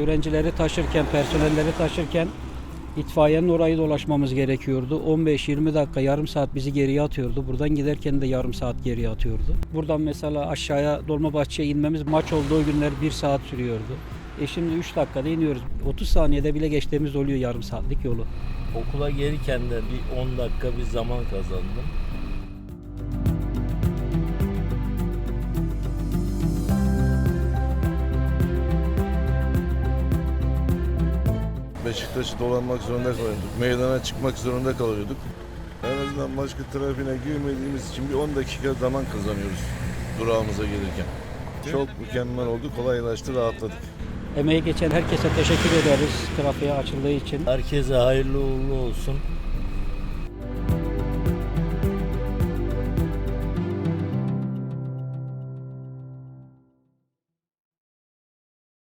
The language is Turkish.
Öğrencileri taşırken, personelleri taşırken itfaiyenin orayı dolaşmamız gerekiyordu. 15-20 dakika, yarım saat bizi geriye atıyordu. Buradan giderken de yarım saat geriye atıyordu. Buradan mesela aşağıya Dolmabahçe'ye inmemiz maç olduğu günler 1 saat sürüyordu. E şimdi 3 dakikada iniyoruz. 30 saniyede bile geçtiğimiz oluyor yarım saatlik yolu. Okula gelirken de bir 10 dakika bir zaman kazandım. Beşiktaş'ı dolanmak zorunda kalıyorduk. Meydana çıkmak zorunda kalıyorduk. En azından başka trafiğine girmediğimiz için bir 10 dakika zaman kazanıyoruz durağımıza gelirken. Çok mükemmel oldu, kolaylaştı, rahatladık. Emeği geçen herkese teşekkür ederiz trafiğe açıldığı için. Herkese hayırlı uğurlu olsun.